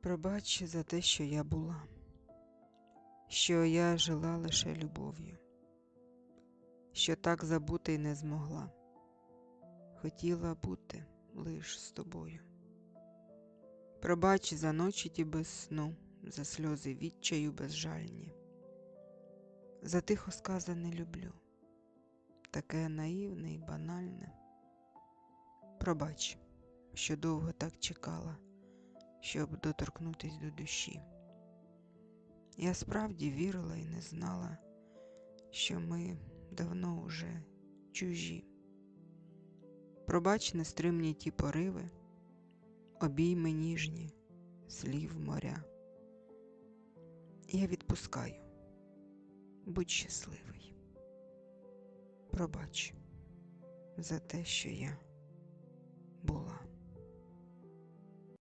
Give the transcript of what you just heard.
Пробач за те, що я була, що я жила лише любов'ю, що так забути й не змогла, хотіла бути лиш з тобою. Пробач за ночі ті без сну, за сльози відчаю безжальні, за тихо сказане люблю, таке наївне й банальне. Пробач, що довго так чекала щоб доторкнутись до душі. Я справді вірила і не знала, що ми давно уже чужі. Пробач нестримні ті пориви, обійми ніжні, слів моря. Я відпускаю, будь щасливий. Пробач за те, що я